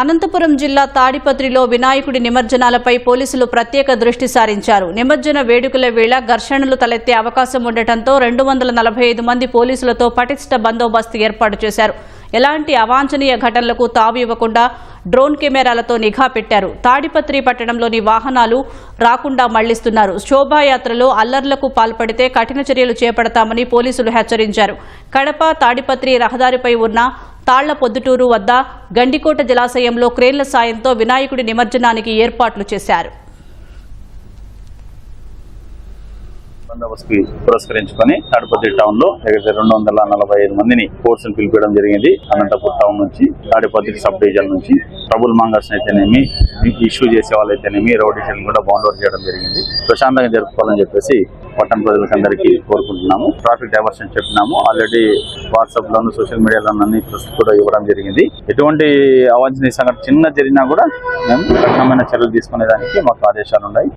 అనంతపురం జిల్లా తాడిపత్రిలో వినాయకుడి నిమజ్జనాలపై పోలీసులు ప్రత్యేక దృష్టి సారించారు. నిమజ్జన వేడుకల వేళ ఘర్షణలు తలెత్తే అవకాశం ఉండటంతో రెండు వందల నలభై ఐదు మంది పోలీసులతో పటిష్ట బందోబస్తు ఏర్పాటు చేశారు. ఎలాంటి అవాంఛనీయ ఘటనలకు తావు ఇవ్వకుండా డ్రోన్ కెమెరాలతో నిఘా పెట్టారు. తాడిపత్రి పట్టణంలోని వాహనాలు రాకుండా మళ్ళిస్తున్నారు. శోభాయాత్రలో అల్లర్లకు పాల్పడితే కఠిన చర్యలు చేపడతామని పోలీసులు హెచ్చరించారు. కడప తాడిపత్రి రహదారిపై ఉన్న తాళ్ళ పొద్దుటూరు వద్ద గండికోట జలాశయంలో క్రేన్ల సాయంతో వినాయకుడి నిమజ్జనానికి ఏర్పాట్లు చేశారు. బందోబస్తు పురస్కరించుకొని తాడిపత్రి టౌన్లో దగ్గర రెండు వందల నలభై ఐదు మందిని కోర్సును పిలిపించడం జరిగింది. అనంతపూర్ టౌన్ నుంచి తాడిపత్రి సబ్ డివిజన్ నుంచి ట్రబుల్ మాంగర్స్ అయితేనేమి ఇష్యూ చేసే వాళ్ళైతేనేమి రౌడీషన్ కూడా బౌండ్ చేయడం జరిగింది. ప్రశాంతంగా జరుపుకోవాలని చెప్పేసి పట్టణ ప్రజలకు అందరికీ కోరుకుంటున్నాము. ట్రాఫిక్ డైవర్షన్ చెప్పినాము. ఆల్రెడీ వాట్సాప్ లోను సోషల్ మీడియాలోను అన్ని కూడా ఇవ్వడం జరిగింది. ఎటువంటి అవాంఛనీయ సంఘటన చిన్న జరిగినా కూడా మేము కఠినమైన చర్యలు తీసుకునేదానికి మాకు ఆదేశాలు ఉన్నాయి